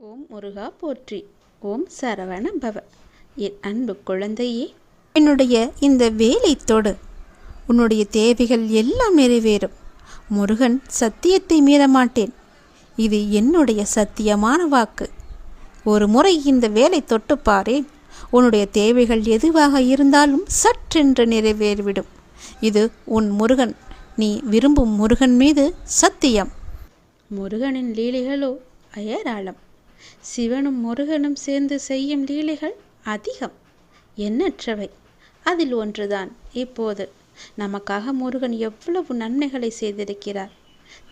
ஓம் முருகா போற்றி. ஓம் சரவண பவ என் அன்பு குழந்தையே என்னுடைய இந்த வேலை தொடு. உன்னுடைய தேவைகள் எல்லாம் நிறைவேறும். முருகன் சத்தியத்தை மீறமாட்டேன். இது என்னுடைய சத்தியமான வாக்கு. ஒரு முறை இந்த வேலை தொட்டு பாரேன். உன்னுடைய தேவைகள் எதுவாக இருந்தாலும் சற்றென்று நிறைவேறிவிடும். இது உன் முருகன். நீ விரும்பும் முருகன் மீது சத்தியம். முருகனின் லீலைகளோ அயராளம். சிவனும் முருகனும் சேர்ந்து செய்யும் லீலைகள் அதிகம். எண்ணற்றவை. அதில் ஒன்றுதான். இப்போது நமக்காக முருகன் எவ்வளவு நன்மைகளை செய்திருக்கிறார்.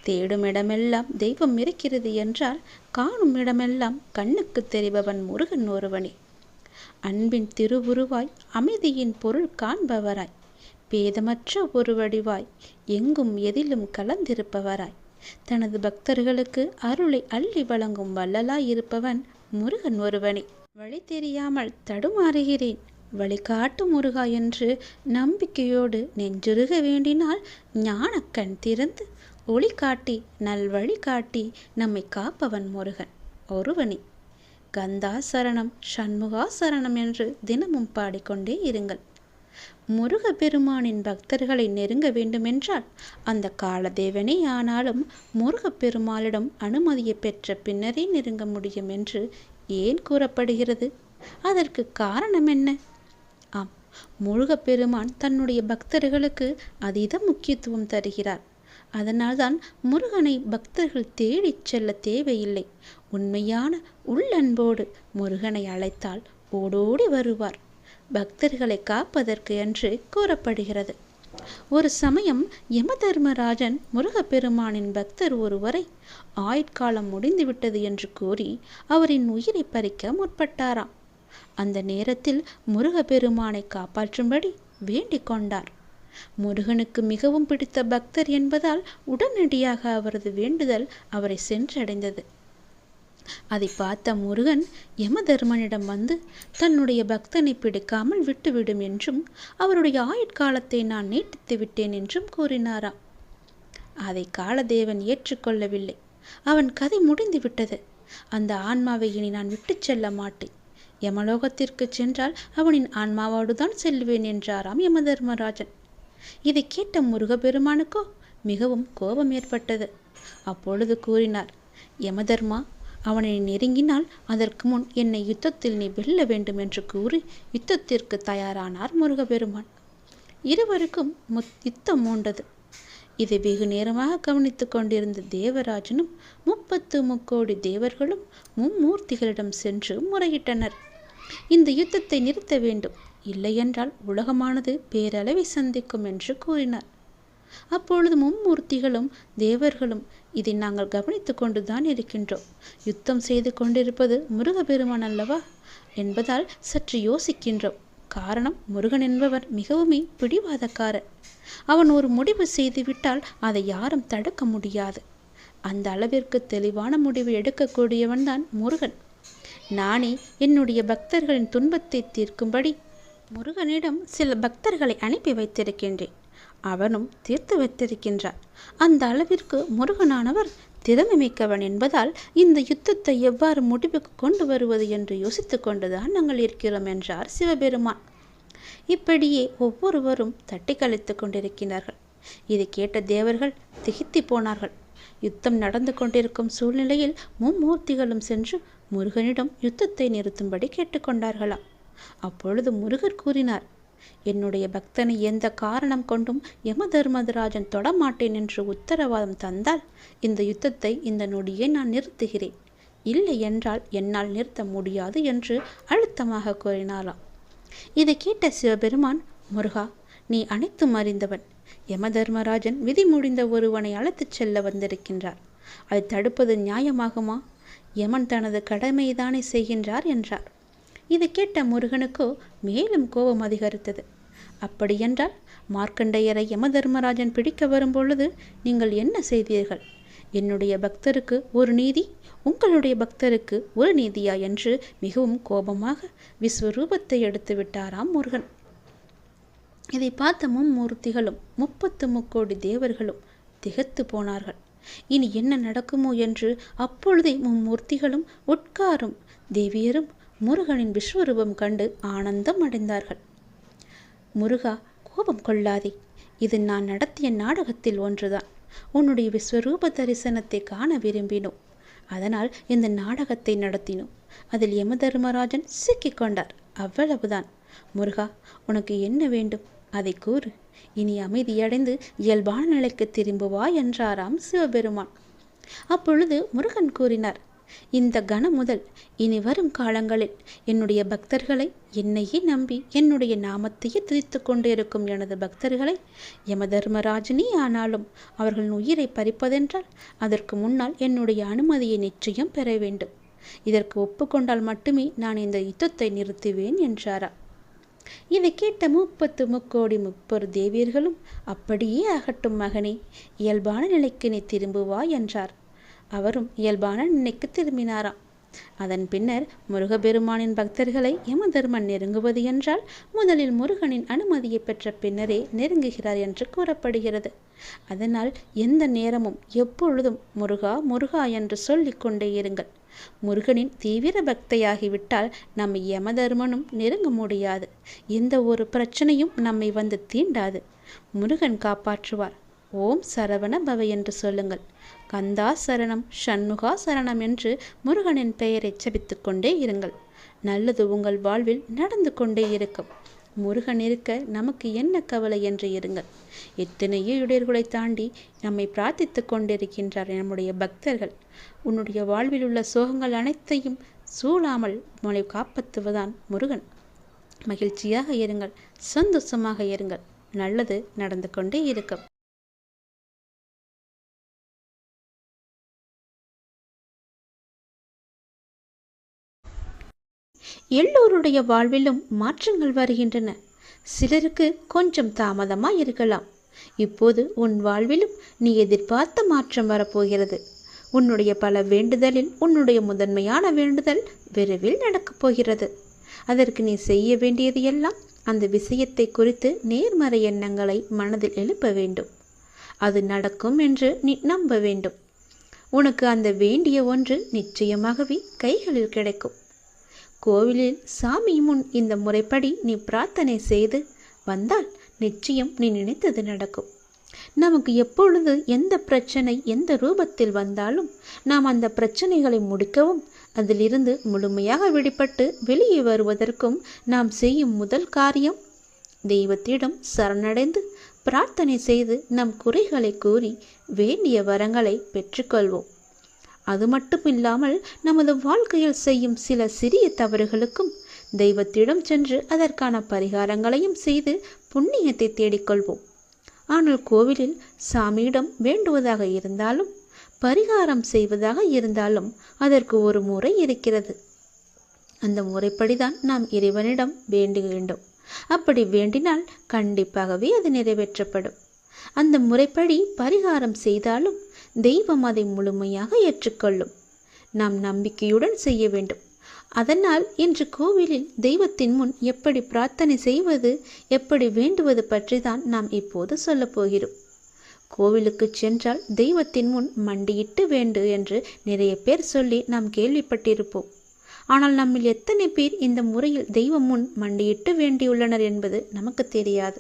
தேடும் இடமெல்லாம் தெய்வம் இருக்கிறது என்றால் காணும் இடமெல்லாம் கண்ணுக்கு தெரிபவன் முருகன் ஒருவனே. அன்பின் திருவுருவாய் அமைதியின் பொருள் காண்பவராய். பேதமற்ற ஒரு வடிவாய் எங்கும் எதிலும் கலந்திருப்பவராய். தனது பக்தர்களுக்கு அருளை அள்ளி வழங்கும் வள்ளலாய் இருப்பவன் முருகன் ஒருவனே. வழி தெரியாமல் தடுமாறுகிறேன். வழிகாட்டு முருகா என்று நம்பிக்கையோடு நெஞ்சுருக வேண்டினால் ஞானக்கண் திறந்து ஒளி காட்டி நல்வழி காட்டி நம்மை காப்பவன் முருகன் ஒருவனே. கந்தா சரணம் சண்முகா சரணம் என்று தினமும் பாடிக்கொண்டே இருங்கள். முருகப்பெருமானின் பக்தர்களை நெருங்க வேண்டுமென்றால் அந்த காலதேவனே ஆனாலும் முருகப்பெருமாளிடம் அனுமதியை பெற்ற பின்னரே நெருங்க முடியும் என்று ஏன் கூறப்படுகிறது? அதற்கு காரணம் என்ன? ஆம் முருகப்பெருமான் தன்னுடைய பக்தர்களுக்கு அதீத முக்கியத்துவம் தருகிறார். அதனால்தான் முருகனை பக்தர்கள் தேடிச் செல்ல தேவையில்லை. உண்மையான உள்ளன்போடு முருகனை அழைத்தால் ஓடோடி வருவார். பக்தர்களை காப்பதற்கு என்று கூறப்படுகிறது. ஒரு சமயம் யமதர்மராஜன் முருகப்பெருமானின் பக்தர் ஒருவரை ஆயுட்காலம் முடிந்துவிட்டது என்று கூறி அவரின் உயிரை பறிக்க முற்பட்டாராம். அந்த நேரத்தில் முருகப்பெருமானை காப்பாற்றும்படி வேண்டிக் கொண்டார். முருகனுக்கு மிகவும் பிடித்த பக்தர் என்பதால் உடனடியாக அவரது வேண்டுதல் அவரை சென்றடைந்தது. அதை பார்த்த முருகன் யமதர்மனிடம் வந்து தன்னுடைய பக்தனை பிடிக்காமல் விட்டுவிடும் என்றும் அவருடைய ஆயுட்காலத்தை நான் நீட்டித்து விட்டேன் என்றும் கூறினாராம். அதை காலதேவன் ஏற்றுக்கொள்ளவில்லை. அவன் கதை முடிந்து விட்டது. அந்த ஆன்மாவை இனி நான் விட்டுச் செல்ல மாட்டேன். யமலோகத்திற்கு சென்றால் அவனின் ஆன்மாவோடு தான் செல்வேன் என்றாராம் யமதர்மராஜன். இதை கேட்ட முருகப்பெருமானுக்கோ மிகவும் கோபம் ஏற்பட்டது. அப்பொழுது கூறினார் யமதர்மா அவனை நெருங்கினால் அதற்கு முன் என்னை யுத்தத்தில் நீ வெல்ல வேண்டும் என்று கூறி யுத்தத்திற்கு தயாரானார் முருகப்பெருமான். இருவருக்கும் முத் யுத்தம் மூண்டது. இதை வெகு நேரமாக கவனித்துக் கொண்டிருந்த தேவராஜனும் முப்பத்து முக்கோடி தேவர்களும் மும்மூர்த்திகளிடம் சென்று முறையிட்டனர். இந்த யுத்தத்தை நிறுத்த வேண்டும். இல்லையென்றால் உலகமானது பேரளவை சந்திக்கும் என்று கூறினார். அப்பொழுது மும்மூர்த்திகளும் தேவர்களும் இதை நாங்கள் கவனித்து கொண்டுதான் இருக்கின்றோம். யுத்தம் செய்து கொண்டிருப்பது முருகப்பெருமான் அல்லவா? என்பதால் சற்று யோசிக்கின்றோம். காரணம் முருகன் என்பவர் மிகவுமே பிடிவாதக்காரன் அவன் ஒரு முடிவு செய்துவிட்டால் அதை யாரும் தடுக்க முடியாது. அந்த அளவிற்கு தெளிவான முடிவு எடுக்கக்கூடியவன் தான் முருகன். நானே என்னுடைய பக்தர்களின் துன்பத்தை தீர்க்கும்படி முருகனிடம் சில பக்தர்களை அனுப்பி வைத்திருக்கின்றேன். அவனும் தீர்த்து வைத்திருக்கின்றார். அந்த அளவிற்கு முருகனானவர் திறமை மிக்கவன் என்பதால் இந்த யுத்தத்தை எவ்வாறு முடிவுக்கு கொண்டு வருவது என்று யோசித்து கொண்டுதான் நாங்கள் இருக்கிறோம் என்றார் சிவபெருமான். இப்படியே ஒவ்வொருவரும் தட்டி கழித்து கொண்டிருக்கிறார்கள் இதை கேட்ட தேவர்கள் திகித்தி போனார்கள். யுத்தம் நடந்து கொண்டிருக்கும் சூழ்நிலையில் மும்மூர்த்திகளும் சென்று முருகனிடம் யுத்தத்தை நிறுத்தும்படி கேட்டுக்கொண்டார்களாம் அப்பொழுது முருகர் கூறினார் என்னுடைய பக்தனை எந்த காரணம் கொண்டும் யம தர்மதராஜன் தொடமாட்டேன் என்று உத்தரவாதம் தந்தால் இந்த யுத்தத்தை இந்த நொடியே நான் நிறுத்துகிறேன். இல்லை என்றால் என்னால் நிறுத்த முடியாது என்று அழுத்தமாக கூறினாராம். இதை கேட்ட சிவபெருமான் முருகா நீ அனைத்தும் அறிந்தவன். யமதர்மராஜன் விதி முடிந்த ஒருவனை அழைத்துச் செல்ல வந்திருக்கின்றார். அதை தடுப்பது நியாயமாகுமா? யமன் தனது கடமைதானே செய்கின்றார் என்றார். இதை கேட்ட முருகனுக்கோ மேலும் கோபம் அதிகரித்தது. அப்படியென்றால் மார்க்கண்டையரை யமதர்மராஜன் பிடிக்க வரும்பொழுது நீங்கள் என்ன செய்தீர்கள்? என்னுடைய பக்தருக்கு ஒரு நீதி உங்களுடைய பக்தருக்கு ஒரு நீதியா என்று மிகவும் கோபமாக விஸ்வரூபத்தை எடுத்து விட்டாராம் முருகன். இதை பார்த்த மும்மூர்த்திகளும் முப்பத்து முக்கோடி தேவர்களும் திகைத்து போனார்கள். இனி என்ன நடக்குமோ என்று அப்பொழுதே மும்மூர்த்திகளும் உட்காரும் தேவியரும் முருகனின் விஸ்வரூபம் கண்டு ஆனந்தம் அடைந்தார்கள். முருகா கோபம் கொள்ளாதே. இது நான் நடத்திய நாடகத்தில் ஒன்றுதான். உன்னுடைய விஸ்வரூப தரிசனத்தை காண விரும்பினோம் அதனால் இந்த நாடகத்தை நடத்தினோம் அதில் யமதர்மராஜன் சிக்கிக் கொண்டார். அவ்வளவுதான். முருகா உனக்கு என்ன வேண்டும்? அதை கூறு. இனி அமைதியடைந்து இயல்பான நிலைக்கு திரும்புவா என்றாராம் சிவபெருமான். அப்பொழுது முருகன் கூறினார் இந்த கணம் முதல் இனி வரும் காலங்களில் என்னுடைய பக்தர்களை என்னையே நம்பி என்னுடைய நாமத்தையே துதித்து கொண்டிருக்கும் எனது பக்தர்களை யமதர்மராஜனே ஆனாலும் அவர்களின் உயிரை பறிப்பதென்றால் அதற்கு முன்னால் என்னுடைய அனுமதியை நிச்சயம் பெற வேண்டும். இதற்கு ஒப்புக்கொண்டால் மட்டுமே நான் இந்த யுத்தத்தை நிறுத்துவேன் என்றாரா. இதை கேட்ட முப்பத்து முக்கோடி முப்பொரு தேவியர்களும் அப்படியே ஆகட்டும் மகனே இயல்பான நிலைக்கு நீ திரும்புவா என்றார். அவரும் இயல்பான நிலைக்கு திரும்பினாராம். அதன் பின்னர் முருகபெருமானின் பக்தர்களை யமதர்மன் நெருங்குவது என்றால் முதலில் முருகனின் அனுமதியை பெற்ற பின்னரே நெருங்குகிறார் என்று கூறப்படுகிறது. அதனால் எந்த நேரமும் எப்பொழுதும் முருகா முருகா என்று சொல்லிக்கொண்டே இருங்கள். முருகனின் தீவிர பக்தையாகிவிட்டால் நம்மை யமதர்மனும் நெருங்க முடியாது. எந்த ஒரு பிரச்சனையும் நம்மை வந்து தீண்டாது. முருகன் காப்பாற்றுவார். ஓம் சரவண பவ என்று சொல்லுங்கள். கந்தா சரணம் ஷண்முகா சரணம் என்று முருகனின் பெயரை செபித்துக் கொண்டே இருங்கள். நல்லது உங்கள் வாழ்வில் நடந்து கொண்டே இருக்கும். முருகன் இருக்க நமக்கு என்ன கவலை என்று இருங்கள். எத்தனையோ இடையர்களை தாண்டி நம்மை பிரார்த்தித்து கொண்டிருக்கின்றார் நம்முடைய பக்தர்கள். உன்னுடைய வாழ்வில் உள்ள சோகங்கள் அனைத்தையும் சூழாமல் உன்னை காப்பாற்றுவதான் முருகன். மகிழ்ச்சியாக இருங்கள் சந்தோஷமாக இருங்கள். நல்லது நடந்து கொண்டே இருக்கும். எல்லோருடைய வாழ்விலும் மாற்றங்கள் வருகின்றன. சிலருக்கு கொஞ்சம் தாமதமாக இருக்கலாம். இப்போது உன் வாழ்விலும் நீ எதிர்பார்த்த மாற்றம் வரப்போகிறது. உன்னுடைய பல வேண்டுதலில் உன்னுடைய முதன்மையான வேண்டுதல் விரைவில் நடக்கப் போகிறது. அதற்கு நீ செய்ய வேண்டியது எல்லாம் அந்த விஷயத்தை குறித்து நேர்மறை எண்ணங்களை மனதில் எழுப்ப வேண்டும். அது நடக்கும் என்று நீ நம்ப வேண்டும். உனக்கு அந்த வேண்டிய ஒன்று நிச்சயமாகவே கைகளில் கிடைக்கும். கோவிலில் சாமி முன் இந்த முறைப்படி நீ பிரார்த்தனை செய்து வந்தால் நிச்சயம் நீ நினைத்தது நடக்கும். நமக்கு எப்பொழுது எந்த பிரச்சனை எந்த ரூபத்தில் வந்தாலும் நாம் அந்த பிரச்சனைகளை முடிக்கவும் அதிலிருந்து முழுமையாக விடுபட்டு வெளியே வருவதற்கும் நாம் செய்யும் முதல் காரியம் தெய்வத்திடம் சரணடைந்து பிரார்த்தனை செய்து நம் குறைகளை கூறி வேண்டிய வரங்களை பெற்றுக்கொள்வோம். அது மட்டும் இல்லாமல் நமது வாழ்க்கையில் செய்யும் சில சிறிய தவறுகளுக்கும் தெய்வத்திடம் சென்று அதற்கான பரிகாரங்களையும் செய்து புண்ணியத்தை தேடிக்கொள்வோம். ஆனால் கோவிலில் சாமியிடம் வேண்டுவதாக இருந்தாலும் பரிகாரம் செய்வதாக இருந்தாலும் அதற்கு ஒரு முறை இருக்கிறது. அந்த முறைப்படிதான் நாம் இறைவனிடம் வேண்டுகின்றோம். வேண்டும் அப்படி வேண்டினால் கண்டிப்பாகவே அது நிறைவேற்றப்படும். அந்த முறைப்படி பரிகாரம் செய்தாலும் தெய்வம் அதை முழுமையாக ஏற்றுக்கொள்ளும். நாம் நம்பிக்கையுடன் செய்ய வேண்டும். அதனால் இன்று கோவிலில் தெய்வத்தின் முன் எப்படி பிரார்த்தனை செய்வது எப்படி வேண்டுவது பற்றி தான் நாம் இப்போது சொல்லப் போகிறோம். கோவிலுக்கு சென்றால் தெய்வத்தின் முன் மண்டியிட்டு வேண்டு என்று நிறைய பேர் சொல்லி நாம் கேள்விப்பட்டிருப்போம். ஆனால் நம்மில் எத்தனை பேர் இந்த முறையில் தெய்வம் முன் மண்டியிட்டு வேண்டியுள்ளனர் என்பது நமக்கு தெரியாது.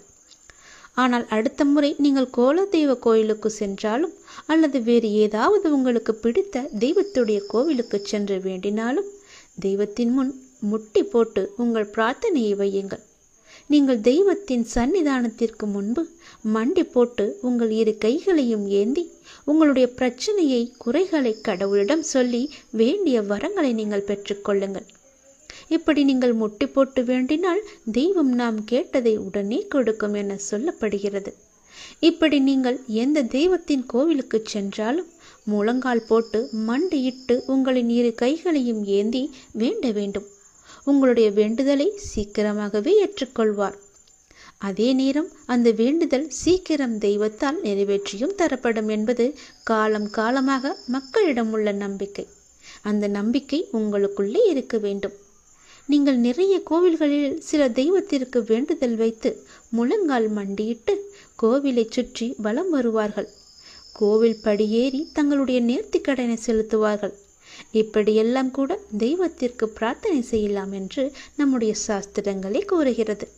ஆனால் அடுத்த முறை நீங்கள் கோல தெய்வ கோயிலுக்கு சென்றாலும் அல்லது வேறு ஏதாவது உங்களுக்கு பிடித்த தெய்வத்துடைய கோவிலுக்கு சென்று வேண்டினாலும் தெய்வத்தின் முன் முட்டி போட்டு உங்கள் பிரார்த்தனையை வையுங்கள். நீங்கள் தெய்வத்தின் சன்னிதானத்திற்கு முன்பு மண்டி போட்டு உங்கள் இரு கைகளையும் ஏந்தி உங்களுடைய பிரச்சனையை குறைகளை கடவுளிடம் சொல்லி வேண்டிய வரங்களை நீங்கள் பெற்றுக்கொள்ளுங்கள் இப்படி நீங்கள் முட்டி போட்டு வேண்டினால் தெய்வம் நாம் கேட்டதை உடனே கொடுக்கும் என சொல்லப்படுகிறது. இப்படி நீங்கள் எந்த தெய்வத்தின் கோவிலுக்கு சென்றாலும் முழங்கால் போட்டு மண்டியிட்டு உங்களின் இரு கைகளையும் ஏந்தி வேண்ட வேண்டும். உங்களுடைய வேண்டுதலை சீக்கிரமாகவே ஏற்றுக்கொள்வார். அதே நேரம் அந்த வேண்டுதல் சீக்கிரம் தெய்வத்தால் நிறைவேற்றியும் தரப்படும் என்பது காலம் காலமாக மக்களிடம் உள்ள நம்பிக்கை. அந்த நம்பிக்கை உங்களுக்குள்ளே இருக்க வேண்டும். நீங்கள் நிறைய கோவில்களில் சில தெய்வத்திற்கு வேண்டுதல் வைத்து முழங்கால் மண்டியிட்டு கோவிலை சுற்றி வலம் வருவார்கள். கோவில் படியேறி தங்களுடைய நேர்த்திக்கடனை செலுத்துவார்கள். இப்படியெல்லாம் கூட தெய்வத்திற்கு பிரார்த்தனை செய்யலாம் என்று நம்முடைய சாஸ்திரங்களே கூறுகிறது.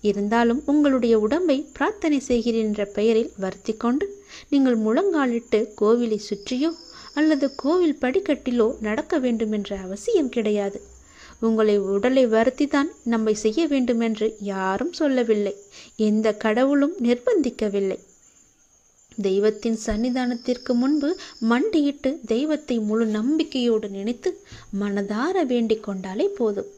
இருந்தாலும் உங்களுடைய உடம்பை பிரார்த்தனை செய்கிறேன் என்ற பெயரில் வருத்தி கொண்டு நீங்கள் முழங்காலிட்டு கோவிலை சுற்றியோ அல்லது கோவில் படிக்கட்டிலோ நடக்க வேண்டும் என்ற அவசியம் கிடையாது. உங்களை உடலை வருத்தி தான் நம்மை செய்ய வேண்டும் என்று யாரும் சொல்லவில்லை. எந்த கடவுளும் நிர்பந்திக்கவில்லை. தெய்வத்தின் சன்னிதானத்திற்கு முன்பு மண்டியிட்டு தெய்வத்தை முழு நம்பிக்கையோடு நினைத்து மனதார வேண்டிக் கொண்டாலே போதும்.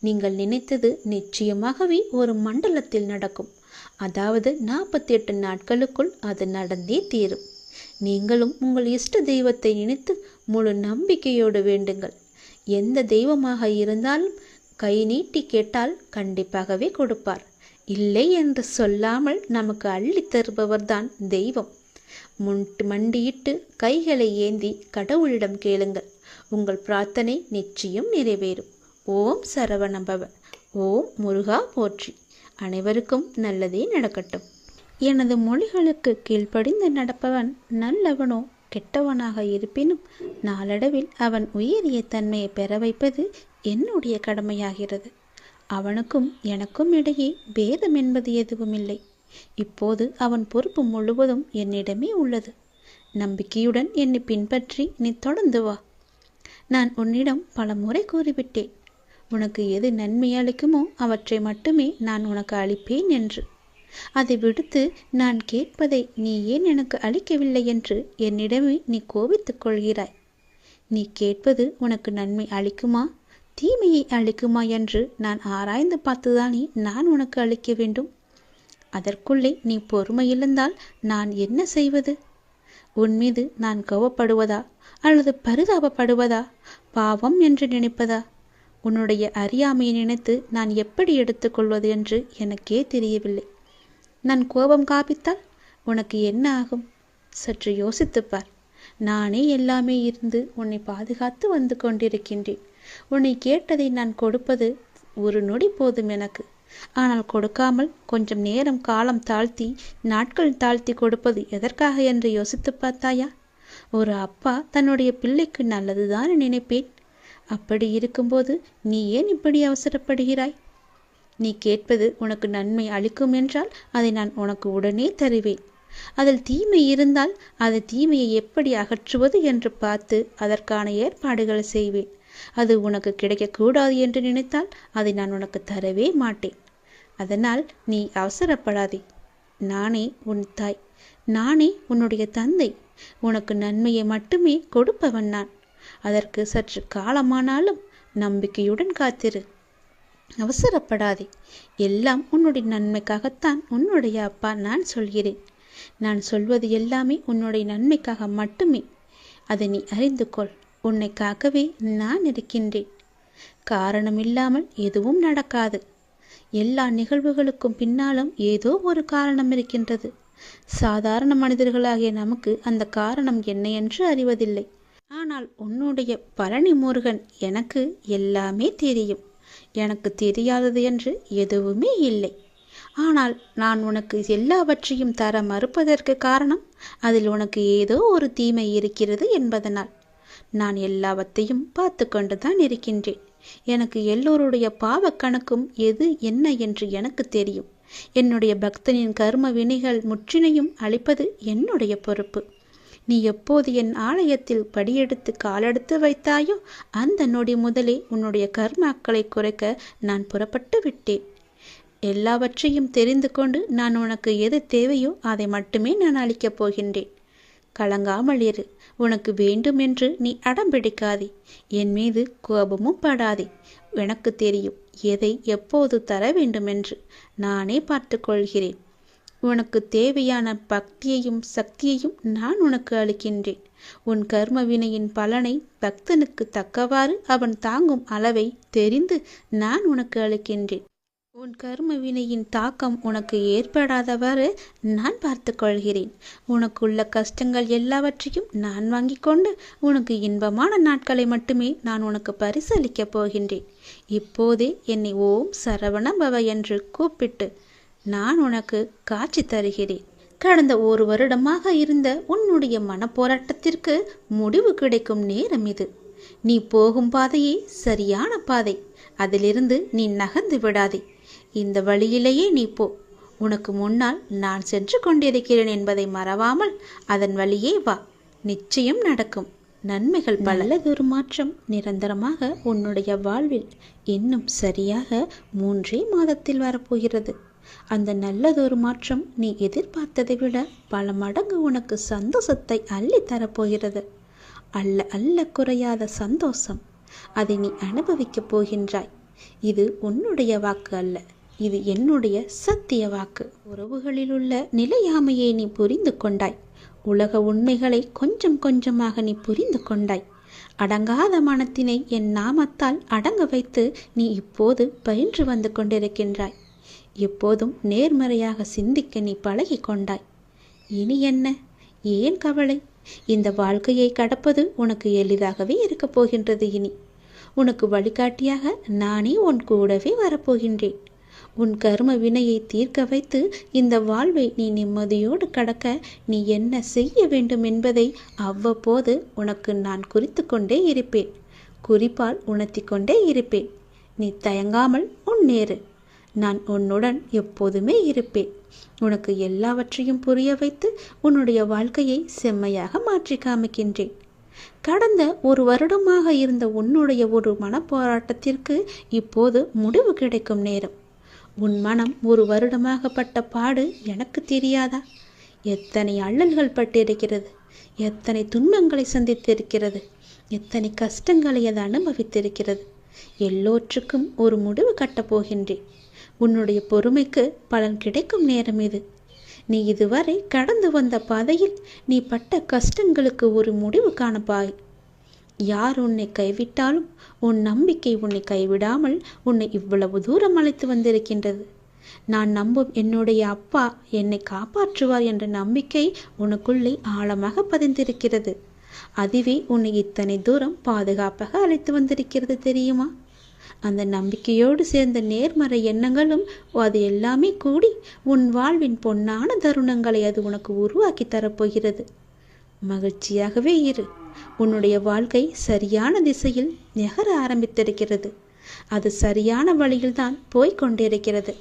நீங்கள் நினைத்தது நிச்சயமாகவே ஒரு மண்டலத்தில் நடக்கும். அதாவது நாற்பத்தி எட்டு நாட்களுக்குள் அது நடந்தே தீரும். நீங்களும் உங்கள் இஷ்ட தெய்வத்தை நினைத்து முழு நம்பிக்கையோடு வேண்டுங்கள். எந்த தெய்வமாக இருந்தாலும் கை நீட்டி கேட்டால் கண்டிப்பாகவே கொடுப்பார். இல்லை என்று சொல்லாமல் நமக்கு அள்ளித் தருபவர்தான் தெய்வம். முன்ட்டு மண்டியிட்டு கைகளை ஏந்தி கடவுளிடம் கேளுங்கள். உங்கள் பிரார்த்தனை நிச்சயம் நிறைவேறும். ஓம் சரவணபவ ஓம் முருகா போற்றி. அனைவருக்கும் நல்லதே நடக்கட்டும். எனது மொழிகளுக்கு கீழ்ப்படிந்து நடப்பவன் நல்லவனோ? கெட்டவனாக இருப்பினும் நாளடைவில் அவன் உயரிய தன்மையை பெற வைப்பது என்னுடைய கடமையாகிறது. அவனுக்கும் எனக்கும் இடையே பேதம் என்பது எதுவும் இல்லை இப்போது அவன் பொறுப்பு முழுவதும் என்னிடமே உள்ளது. நம்பிக்கையுடன் என்னை பின்பற்றி நீ தொடர்ந்து வா. நான் உன்னிடம் பல முறை கூறிவிட்டேன். உனக்கு எது நன்மை அளிக்குமோ அவற்றை மட்டுமே நான் உனக்கு அளிப்பேன் என்று. அதை விடுத்து நான் கேட்பதை நீ ஏன் எனக்கு அளிக்கவில்லை என்று என்னிடமே நீ கோபித்துக் கொள்கிறாய். நீ கேட்பது உனக்கு நன்மை அளிக்குமா? தீமையை அளிக்குமா என்று நான் ஆராய்ந்து பார்த்துதானே நான் உனக்கு அளிக்க வேண்டும். அதற்குள்ளே நீ பொறுமை இழந்தால் நான் என்ன செய்வது? உன் மீது நான் கோவப்படுவதா அல்லது பரிதாபப்படுவதா? பாவம் என்று நினைப்பதா? உன்னுடைய அறியாமையை நினைத்து நான் எப்படி எடுத்துக்கொள்வது என்று எனக்கே தெரியவில்லை. நான் கோபம் காப்பித்தால் உனக்கு என்ன ஆகும்? சற்று யோசித்துப்பார் நானே எல்லாமே இருந்து உன்னை பாதுகாத்து வந்து கொண்டிருக்கின்றேன். உன்னை கேட்டதை நான் கொடுப்பது ஒரு நொடி போதும் எனக்கு. ஆனால் கொடுக்காமல் கொஞ்சம் நேரம் காலம் தாழ்த்தி நாட்கள் தாழ்த்தி கொடுப்பது எதற்காக என்று யோசித்து பார்த்தாயா? ஒரு அப்பா தன்னுடைய பிள்ளைக்கு நல்லதுதான் நினைப்பேன். அப்படி இருக்கும்போது நீ ஏன் இப்படி அவசரப்படுகிறாய்? நீ கேட்பது உனக்கு நன்மை அளிக்கும் என்றால் அதை நான் உனக்கு உடனே தருவேன். அதில் தீமை இருந்தால் அது தீமையை எப்படி அகற்றுவது என்று பார்த்து அதற்கான ஏற்பாடுகளை செய்வேன். அது உனக்கு கிடைக்கக்கூடாது என்று நினைத்தால் அதை நான் உனக்கு தரவே மாட்டேன். அதனால் நீ அவசரப்படாதே. நானே உன் தாய். நானே உன்னுடைய தந்தை. உனக்கு நன்மையை மட்டுமே கொடுப்பவன் நான். அதற்கு சற்று காலமானாலும் நம்பிக்கையுடன் காத்திரு. அவசரப்படாதே. எல்லாம் உன்னுடைய நன்மைக்காகத்தான் உன்னுடைய அப்பா நான் சொல்கிறேன். நான் சொல்வது எல்லாமே உன்னுடைய நன்மைக்காக மட்டுமே. அதை நீ அறிந்து கொள். உன்னை காக்கவே நான் இருக்கின்றேன். காரணம் இல்லாமல் எதுவும் நடக்காது. எல்லா நிகழ்வுகளுக்கும் பின்னாலும் ஏதோ ஒரு காரணம் இருக்கின்றது. சாதாரண மனிதர்களாகிய நமக்கு அந்த காரணம் என்ன என்று அறிவதில்லை. ஆனால் உன்னுடைய பழனி முருகன் எனக்கு எல்லாமே தெரியும். எனக்கு தெரியாதது என்று எதுவுமே இல்லை. ஆனால் நான் உனக்கு எல்லாவற்றையும் தர மறுப்பதற்கு காரணம் அதில் உனக்கு ஏதோ ஒரு தீமை இருக்கிறது என்பதனால். நான் எல்லாவற்றையும் பார்த்து கொண்டுதான் இருக்கின்றேன். எனக்கு எல்லோருடைய பாவக் கணக்கும் எது என்ன என்று எனக்கு தெரியும். என்னுடைய பக்தனின் கர்ம வினைகள் முற்றினையும் அளிப்பது என்னுடைய பொறுப்பு. நீ எப்போது என் ஆலயத்தில் படியெடுத்து காலெடுத்து வைத்தாயோ அந்த நொடி முதலே உன்னுடைய கர்மாக்களை குறைக்க நான் புறப்பட்டு விட்டேன். எல்லாவற்றையும் தெரிந்து கொண்டு நான் உனக்கு எது தேவையோ அதை மட்டுமே நான் அளிக்கப் போகின்றேன். கலங்காமல் இரு. உனக்கு வேண்டும் என்று நீ அடம்பிடிக்காதே என் மீது கோபமும் படாதே. எனக்கு தெரியும் எதை எப்போது தர வேண்டுமென்று நானே பார்த்து கொள்கிறேன். உனக்கு தேவையான பக்தியையும் சக்தியையும் நான் உனக்கு அளிக்கின்றேன். உன் கர்ம வினையின் பலனை பக்தனுக்கு தக்கவாறு அவன் தாங்கும் அளவை தெரிந்து நான் உனக்கு அளிக்கின்றேன். உன் கர்ம வினையின் தாக்கம் உனக்கு ஏற்படாதவாறு நான் பார்த்து கொள்கிறேன். உனக்குள்ள கஷ்டங்கள் எல்லாவற்றையும் நான் வாங்கி கொண்டு உனக்கு இன்பமான நாட்களை மட்டுமே நான் உனக்கு பரிசளிக்கப் போகின்றேன். இப்போதே என்னை ஓம் சரவண பவ என்று கூப்பிட்டு நான் உனக்கு காட்சி தருகிறேன். கடந்த ஒரு வருடமாக இருந்த உன்னுடைய மனப்போராட்டத்திற்கு முடிவு கிடைக்கும் நேரம் இது. நீ போகும் பாதையே சரியான பாதை. அதிலிருந்து நீ நகர்ந்து விடாதே. இந்த வழியிலேயே நீ போ. உனக்கு முன்னால் நான் சென்று கொண்டிருக்கிறேன் என்பதை மறவாமல் அதன் வழியே வா. நிச்சயம் நடக்கும். நன்மைகள் பலதொரு மாற்றம் நிரந்தரமாக உன்னுடைய வாழ்வில் இன்னும் சரியாக மூன்றே மாதத்தில் வரப்போகிறது. அந்த நல்லதொரு மாற்றம் நீ எதிர்பார்த்ததை விட பல மடங்கு உனக்கு சந்தோஷத்தை அள்ளி தரப்போகிறது. அல்ல அல்ல குறையாத சந்தோஷம். அதை நீ அனுபவிக்கப் போகின்றாய். இது உன்னுடைய வாக்கு அல்ல. இது என்னுடைய சத்திய வாக்கு. உறவுகளில் உள்ள நிலையாமையை நீ புரிந்து கொண்டாய். உலக உண்மைகளை கொஞ்சம் கொஞ்சமாக நீ புரிந்து கொண்டாய். அடங்காத மனத்தினை என் நாமத்தால் அடங்க வைத்து நீ இப்போது பயின்று வந்து கொண்டிருக்கின்றாய். எப்போதும் நேர்மறையாக சிந்திக்க நீ பழகி கொண்டாய். இனி என்ன? ஏன் கவலை? இந்த வாழ்க்கையை கடப்பது உனக்கு எளிதாகவே இருக்கப் போகின்றது இனி. உனக்கு வழிகாட்டியாக நானே உன் கூடவே வரப்போகின்றேன். உன் கர்ம வினையை தீர்க்க வைத்து இந்த வாழ்வை நீ நிம்மதியோடு கடக்க நீ என்ன செய்ய வேண்டும் என்பதை அவ்வப்போது உனக்கு நான் குறித்து கொண்டே இருப்பேன். குறிப்பால் உணர்த்தி கொண்டே இருப்பேன். நீ தயங்காமல் உன்னேறு நான் உன்னுடன் எப்போதுமே இருப்பேன். உனக்கு எல்லாவற்றையும் புரிய வைத்து உன்னுடைய வாழ்க்கையை செம்மையாக மாற்றி காமிக்கின்றேன். கடந்த ஒரு வருடமாக இருந்த உன்னுடைய ஒரு மனப்போராட்டத்திற்கு இப்போது முடிவு கிடைக்கும் நேரம். உன் மனம் ஒரு வருடமாக பட்ட பாடு எனக்கு தெரியாதா? எத்தனை அல்லல்கள் பட்டிருக்கிறது? எத்தனை துன்பங்களை சந்தித்திருக்கிறது? எத்தனை கஷ்டங்களை அது அனுபவித்திருக்கிறது? எல்லோற்றுக்கும் ஒரு முடிவு கட்டப் போகின்றேன். உன்னுடைய பொறுமைக்கு பலன் கிடைக்கும் நேரம் இது. நீ இதுவரை கடந்து வந்த பாதையில் நீ பட்ட கஷ்டங்களுக்கு ஒரு முடிவு காணப்பாய். யார் உன்னை கைவிட்டாலும் உன் நம்பிக்கை உன்னை கைவிடாமல் உன்னை இவ்வளவு தூரம் அழைத்து வந்திருக்கின்றது. நான் நம்பும் என்னுடைய அப்பா என்னை காப்பாற்றுவார் என்ற நம்பிக்கை உனக்குள்ளே ஆழமாக பதிந்திருக்கிறது. அதுவே உன்னை இத்தனை தூரம் பாதுகாப்பாக அழைத்து வந்திருக்கிறது தெரியுமா? அந்த நம்பிக்கையோடு சேர்ந்த நேர்மறை எண்ணங்களும் அது எல்லாமே கூடி உன் வாழ்வின் பொன்னான தருணங்களை அது உனக்கு உருவாக்கி தரப்போகிறது. மகிழ்ச்சியாகவே இரு. உன்னுடைய வாழ்க்கை சரியான திசையில் நிகர ஆரம்பித்திருக்கிறது. அது சரியான வழியில்தான் போய்க் கொண்டிருக்கிறது.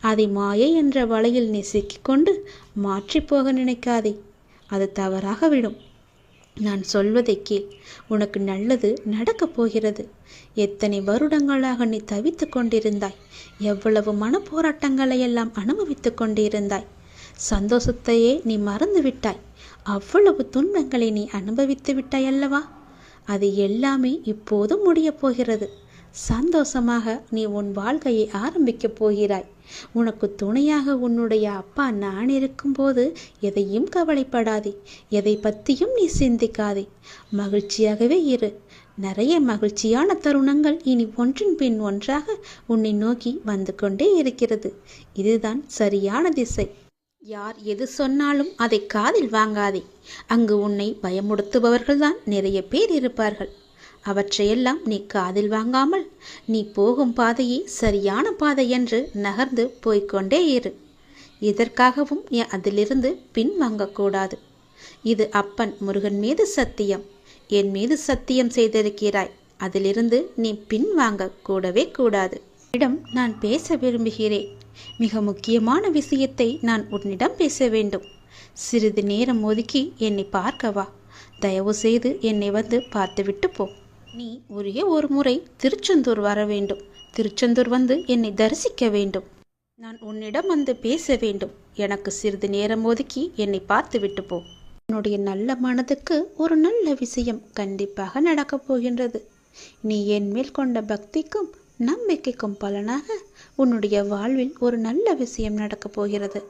அதை மாயை என்ற வலையில் நீ சிக்கிக்கொண்டு மாற்றிப்போக நினைக்காதே. அது தவறாக விடும். நான் சொல்வதை கேள். உனக்கு நல்லது நடக்கப் போகிறது. எத்தனை வருடங்களாக நீ தவித்து கொண்டிருந்தாய். எவ்வளவு மனப்போராட்டங்களை எல்லாம் அனுபவித்து கொண்டிருந்தாய். சந்தோஷத்தையே நீ மறந்து விட்டாய். அவ்வளவு துன்பங்களை நீ அனுபவித்து விட்டாய் அல்லவா? அது எல்லாமே இப்போதும் முடியப் போகிறது. சந்தோஷமாக நீ உன் வாழ்க்கையை ஆரம்பிக்கப் போகிறாய். உனக்கு துணையாக உன்னுடைய அப்பா நான் இருக்கும்போது எதையும் கவலைப்படாதே. எதை பற்றியும் நீ சிந்திக்காதே. மகிழ்ச்சியாகவே இரு. நிறைய மகிழ்ச்சியான தருணங்கள் இனி ஒன்றின் பின் ஒன்றாக உன்னை நோக்கி வந்து கொண்டே இருக்கிறது. இதுதான் சரியான திசை. யார் எது சொன்னாலும் அதை காதில் வாங்காதே. அங்கு உன்னை பயமுடுத்துபவர்கள்தான் நிறைய பேர் இருப்பார்கள். அவற்றையெல்லாம் நீ காதில் வாங்காமல் நீ போகும் பாதையே சரியான பாதை என்று நகர்ந்து போய்க்கொண்டே இரு. இதற்காகவும் நீ அதிலிருந்து பின் வாங்கக்கூடாது இது அப்பன் முருகன் மீது சத்தியம். என் மீது சத்தியம் செய்திருக்கிறாய். அதிலிருந்து நீ பின்வாங்க கூடவே கூடாது. இடம் நான் பேச விரும்புகிறேன். மிக முக்கியமான விஷயத்தை நான் உன்னிடம் பேச வேண்டும். சிறிது நேரம் ஒதுக்கி என்னை பார்க்கவா தயவு செய்து என்னை வந்து பார்த்துவிட்டு போ. நீ ஒரே ஒரு முறை திருச்செந்தூர் வர வேண்டும். திருச்செந்தூர் வந்து என்னை தரிசிக்க வேண்டும். நான் உன்னிடம் வந்து பேச வேண்டும். எனக்கு சிறிது நேரம் ஒதுக்கி என்னை பார்த்து விட்டு போ. உன்னுடைய நல்ல மனதுக்கு ஒரு நல்ல விஷயம் கண்டிப்பாக நடக்கப் போகின்றது. நீ என் மேல் கொண்ட பக்திக்கும் நம்பிக்கைக்கும் பலனாக உன்னுடைய வாழ்வில் ஒரு நல்ல விஷயம் நடக்கப் போகிறது.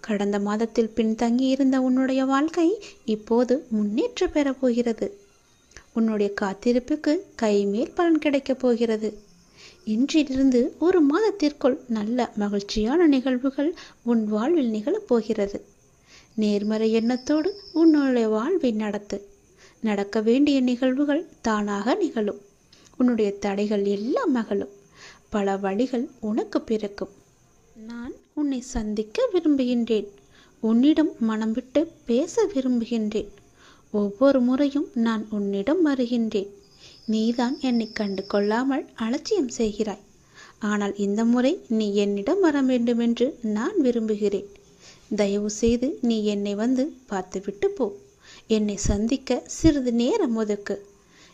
கடந்த மாதத்தில் பின்தங்கி இருந்த உன்னுடைய வாழ்க்கை இப்போது முன்னேற்ற பெறப் போகிறது. உன்னுடைய காத்திருப்புக்கு கைமேல் பலன் கிடைக்கப் போகிறது. இன்றிலிருந்து ஒரு மாதத்திற்குள் நல்ல மகிழ்ச்சியான நிகழ்வுகள் உன் வாழ்வில் நிகழப் போகிறது. நேர்மறை எண்ணத்தோடு உன்னுடைய வாழ்வை நடத்து. நடக்க வேண்டிய நிகழ்வுகள் தானாக நிகழும். உன்னுடைய தடைகள் எல்லாம் மகளும் பல வழிகள் உனக்கு பிறக்கும். நான் உன்னை சந்திக்க விரும்புகின்றேன். உன்னிடம் மனம் விட்டு பேச விரும்புகின்றேன். ஒவ்வொரு முறையும் நான் உன்னிடம் வருகின்றேன். நீதான் என்னை கண்டு கொள்ளாமல் அலட்சியம் செய்கிறாய். ஆனால் இந்த முறை நீ என்னிடம் வர வேண்டுமென்று நான் விரும்புகிறேன். தயவு செய்து நீ என்னை வந்து பார்த்துவிட்டு போ. என்னை சந்திக்க சிறிது நேரம் ஒதுக்கு.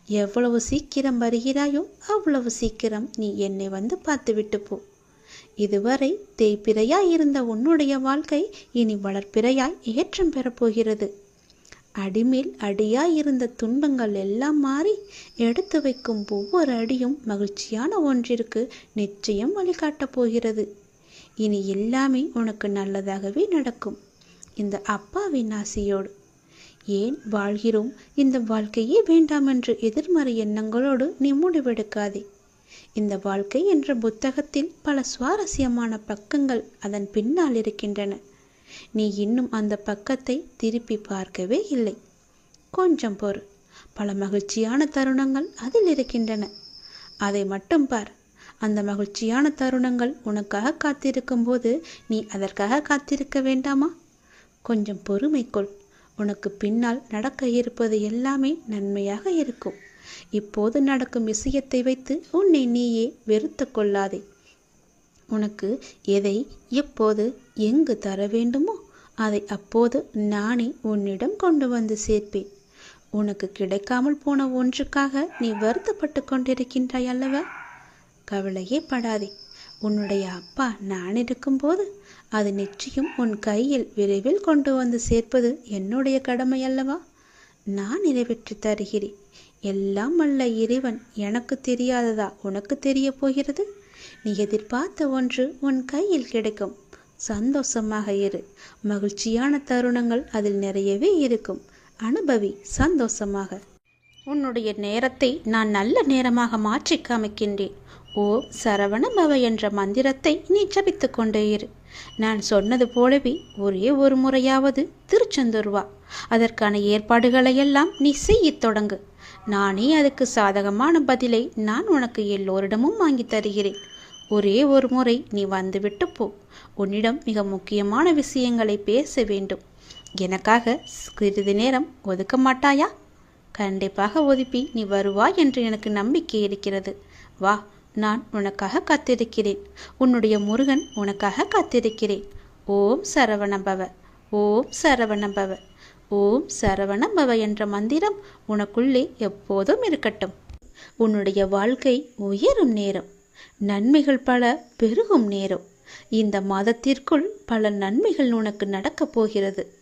எவ்வளவு சீக்கிரம் வருகிறாயோ அவ்வளவு சீக்கிரம் நீ என்னை வந்து பார்த்துவிட்டு போ. இதுவரை தேய்பிறையாய் இருந்த உன்னுடைய வாழ்க்கை இனி வளர்ப்பிறையாய் ஏற்றம் பெறப்போகிறது. அடிமேல் அடியாயிருந்த துன்பங்கள் எல்லாம் மாறி எடுத்து வைக்கும் ஒவ்வொரு அடியும் மகிழ்ச்சியான ஒன்றிற்கு நிச்சயம் வழிகாட்டப் போகிறது. இனி எல்லாமே உனக்கு நல்லதாகவே நடக்கும். இந்த அப்பாவின் ஆசையோடு. ஏன் வாழ்கிறோம்? இந்த வாழ்க்கையே வேண்டாம் என்று எதிர்மறை எண்ணங்களோடு நீ முடிவெடுக்காதே. இந்த வாழ்க்கை என்ற புத்தகத்தில் பல சுவாரஸ்யமான பக்கங்கள் அதன் பின்னால் இருக்கின்றன. நீ இன்னும் அந்த பக்கத்தை திருப்பி பார்க்கவே இல்லை. கொஞ்சம் பொறு. பல மகிழ்ச்சியான தருணங்கள் அதில் இருக்கின்றன. அதை மட்டும் பார். அந்த மகிழ்ச்சியான தருணங்கள் உனக்காக காத்திருக்கும் போது நீ அதற்காக காத்திருக்க வேண்டாமா? கொஞ்சம் பொறுமை கொள். உனக்கு பின்னால் நடக்க இருப்பது எல்லாமே நன்மையாக இருக்கும். இப்போது நடக்கும் விஷயத்தை வைத்து உன்னை நீயே வெறுத்து கொள்ளாதே. உனக்கு எதை எப்போது எங்கு தர வேண்டுமோ அதை அப்போது நானே உன்னிடம் கொண்டு வந்து சேர்ப்பேன். உனக்கு கிடைக்காமல் போன ஒன்றுக்காக நீ வருத்தப்பட்டு கொண்டிருக்கின்றாய் அல்லவா? கவலையே படாதே. உன்னுடைய அப்பா நான் இருக்கும்போது அது நிச்சயம் உன் கையில் விரைவில் கொண்டு வந்து சேர்ப்பது என்னுடைய கடமை அல்லவா? நான் நிறைவேற்றி தருகிறேன். எல்லாம் அல்ல இறைவன். எனக்கு தெரியாததா உனக்கு தெரிய போகிறது? நீ எதிர்பார்த்த ஒன்று உன் கையில் கிடைக்கும். சந்தோஷமாக இரு. மகிழ்ச்சியான தருணங்கள் அதில் நிறையவே இருக்கும். அனுபவி சந்தோஷமாக. உன்னுடைய நேரத்தை நான் நல்ல நேரமாக மாற்றி காமிக்கின்றேன். ஓ சரவணபவ என்ற மந்திரத்தை நீ ஜபித்து கொண்டே இரு. நான் சொன்னது போலவே ஒரே ஒரு முறையாவது திருச்செந்தூர் வா. அதற்கான ஏற்பாடுகளையெல்லாம் நீ செய்யத் தொடங்கு. நானே அதுக்கு சாதகமான பதிலை நான் உனக்கு எல்லோரிடமும் வாங்கி தருகிறேன். ஒரே ஒரு முறை நீ வந்துவிட்டு போ. உன்னிடம் மிக முக்கியமான விஷயங்களை பேச வேண்டும். எனக்காக சிறிது நேரம் ஒதுக்க மாட்டாயா? கண்டிப்பாக ஒதுப்பி நீ வருவாய் என்று எனக்கு நம்பிக்கை இருக்கிறது. வா நான் உனக்காக காத்திருக்கிறேன். உன்னுடைய முருகன் உனக்காக காத்திருக்கிறேன். ஓம் சரவணபவ ஓம் சரவணபவ ஓம் சரவணபவ என்ற மந்திரம் உனக்குள்ளே எப்போதும் இருக்கட்டும். உன்னுடைய வாழ்க்கை உயரும் நேரம் நன்மைகள் பல பெருகும் நேரம். இந்த மாதத்திற்குள் பல நன்மைகள் உனக்கு நடக்கப் போகிறது.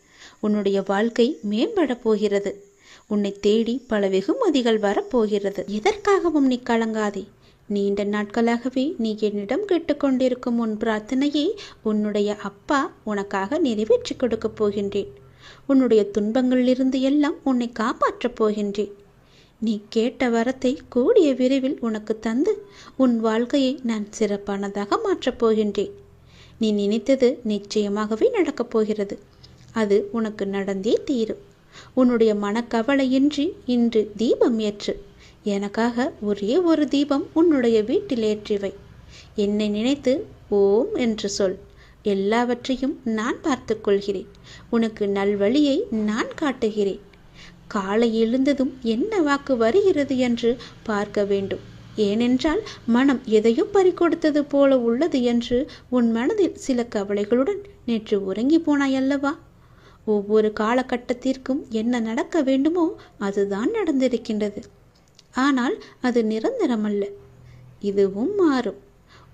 உன்னுடைய வாழ்க்கை மேம்படப் போகிறது. உன்னை தேடி பல வெகுமதிகள் வரப்போகிறது எதற்காகவும் நீ கலங்காதே. நீண்ட நாட்களாகவே நீ என்னிடம் கேட்டுக்கொண்டிருக்கும் உன் பிரார்த்தனையை உன்னுடைய அப்பா உனக்காக நிறைவேற்றி கொடுக்கப் போகின்றேன். உன்னுடைய துன்பங்களிலிருந்து எல்லாம் உன்னை காப்பாற்றப் போகின்றேன். நீ கேட்ட வரத்தை கூடிய விரைவில் உனக்கு தந்து உன் வாழ்க்கையை நான் சிறப்பானதாக மாற்றப் போகின்றேன். நீ நினைத்தது நிச்சயமாகவே நடக்கப் போகிறது. அது உனக்கு நடந்தே தீரும். உன்னுடைய மனக்கவலையின்றி இன்று தீபம் ஏற்று. எனக்காக ஒரே ஒரு தீபம் உன்னுடைய வீட்டில் ஏற்றிவை என்னை நினைத்து ஓம் என்று சொல். எல்லாவற்றையும் நான் பார்த்துக்கொள்கிறேன் உனக்கு நல்வழியை நான் காட்டுகிறேன். காலை எழுந்ததும் என்ன வாக்கு வருகிறது என்று பார்க்க வேண்டும். ஏனென்றால் மனம் எதையும் பறிக்கொடுத்தது போல உள்ளது என்று உன் மனதில் சில கவலைகளுடன் நேற்று உறங்கி போனாய் அல்லவா? ஒவ்வொரு காலகட்டத்திற்கும் என்ன நடக்க வேண்டுமோ அதுதான் நடந்திருக்கின்றது. ஆனால் அது நிரந்தரமல்ல. இதுவும் மாறும்.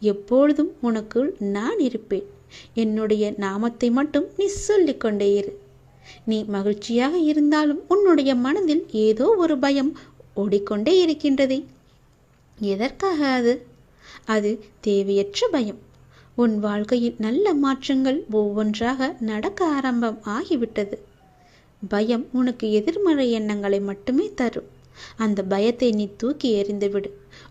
எப்பொழுதும் உனக்குள் நான் இருப்பேன். என்னுடைய நாமத்தை மட்டும் நீ சொல்லிக்கொண்டே இரு. நீ மகிழ்ச்சியாக இருந்தாலும் உன்னுடைய மனதில் ஏதோ ஒரு பயம் ஓடிக்கொண்டே இருக்கின்றதே. எதற்காக அது? அது தேவையற்ற பயம். உன் வாழ்க்கையில் நல்ல மாற்றங்கள் ஒவ்வொன்றாக நடக்க ஆரம்பம் ஆகிவிட்டது. பயம் உனக்கு எதிர்மறை எண்ணங்களை மட்டுமே தரும். அந்த பயத்தை நீ தூக்கி எறிந்துவிடு.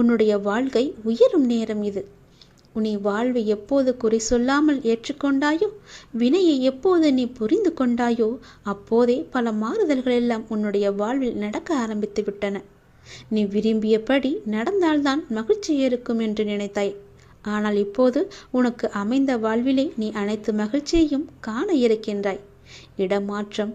உன்னுடைய வாழ்க்கை உயரும் நேரம் இது. உன்னை வாழ்வை எப்போது குறை சொல்லாமல் ஏற்றுக்கொண்டாயோ வினையை எப்போது நீ புரிந்து கொண்டாயோ அப்போதே பல மாறுதல்கள் எல்லாம் உன்னுடைய வாழ்வில் நடக்க ஆரம்பித்து விட்டன. நீ விரும்பியபடி நடந்தால்தான் மகிழ்ச்சி இருக்கும் என்று நினைத்தாய். ஆனால் இப்போது உனக்கு அமைந்த வாழ்விலே நீ அனைத்து மகிழ்ச்சியையும் காண இருக்கின்றாய். இடமாற்றம்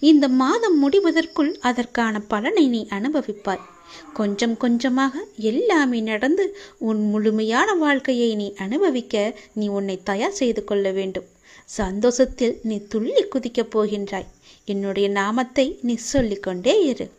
இந்த மாதம் முடிவதற்குள் அதற்கான பலனை நீ அனுபவிப்பாய். கொஞ்சம் கொஞ்சமாக எல்லாமே நடந்து உன் முழுமையான வாழ்க்கையை நீ அனுபவிக்க நீ உன்னை தயார் செய்து கொள்ள வேண்டும். சந்தோஷத்தில் நீ துள்ளி குதிக்கப் போகின்றாய். என்னுடைய நாமத்தை நீ சொல்லிக்கொண்டே இரு.